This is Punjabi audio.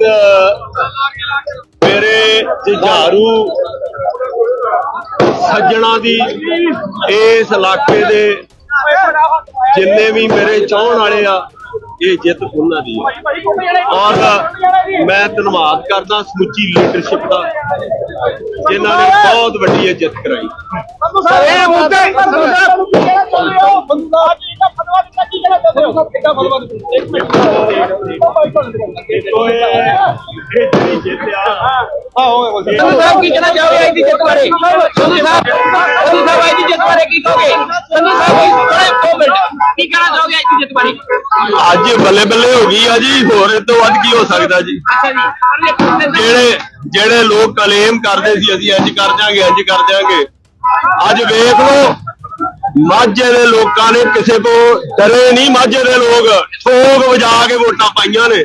ਤੇ ਮੇਰੇ ਜੁਝਾਰੂ ਸੱਜਣਾ ਦੀ ਇਸ ਇਲਾਕੇ ਦੇ ਜਿੰਨੇ ਵੀ ਮੇਰੇ ਚਾਹਣ ਵਾਲੇ ਆ, ਇਹ ਜਿੱਤ ਉਹਨਾਂ ਦੀ ਹੈ ਔਰ ਮੈਂ ਧੰਨਵਾਦ ਕਰਦਾ ਸਮੁੱਚੀ ਲੀਡਰਸ਼ਿਪ ਦਾ, ਜਿਨ੍ਹਾਂ ਨੇ ਬਹੁਤ ਵੱਡੀ ਇਹ ਜਿੱਤ ਕਰਾਈ। ਇਹ ਮੁੱਦੇ ਸਾਹਿਬ ਕੀ ਕਹਿਣਾ ਚਾਹੋਗੇ ਅੱਜ ਦੀ ਜਿੱਤ ਬਾਰੇ? ਸੰਧੂ ਸਾਹਿਬ ਸੰਧੂ ਸਾਹਿਬ ਅੱਜ ਦੀ ਜਿੱਤ ਬਾਰੇ ਕੀ ਕਹੋਗੇ? ਸੰਧੂ ਸਾਹਿਬ ਥੋੜੇ ਦੋ ਮਿੰਟ। ਕੀ ਕਹਿਣਾ ਚਾਹੋਗੇ ਅੱਜ ਦੀ ਜਿੱਤ ਬਾਰੇ? ਅੱਜ ਬੱਲੇ ਬੱਲੇ ਹੋ ਗਈ ਆ ਜੀ ਹੋਰ ਇਹ ਤੋਂ ਵੱਧ ਕੀ ਹੋ ਸਕਦਾ ਜੀ? ਅੱਛਾ ਜੀ। ਜਿਹੜੇ ਜਿਹੜੇ ਲੋਕ ਕਲੇਮ ਕਰਦੇ ਸੀ ਅਸੀਂ ਇੰਜ ਕਰ ਦਿਆਂਗੇ ਇੰਜ ਕਰ ਦਿਆਂਗੇ। ਅੱਜ ਵੇਖ ਲਓ ਮਾਝੇ ਦੇ ਲੋਕਾਂ ਨੇ ਕਿਸੇ ਤੋਂ ਡਰੇ ਨਹੀਂ, ਮਾਝੇ ਦੇ ਲੋਕ। ਠੋਕ ਵਜਾ ਕੇ ਵੋਟਾਂ ਪਾਈਆਂ ਨੇ।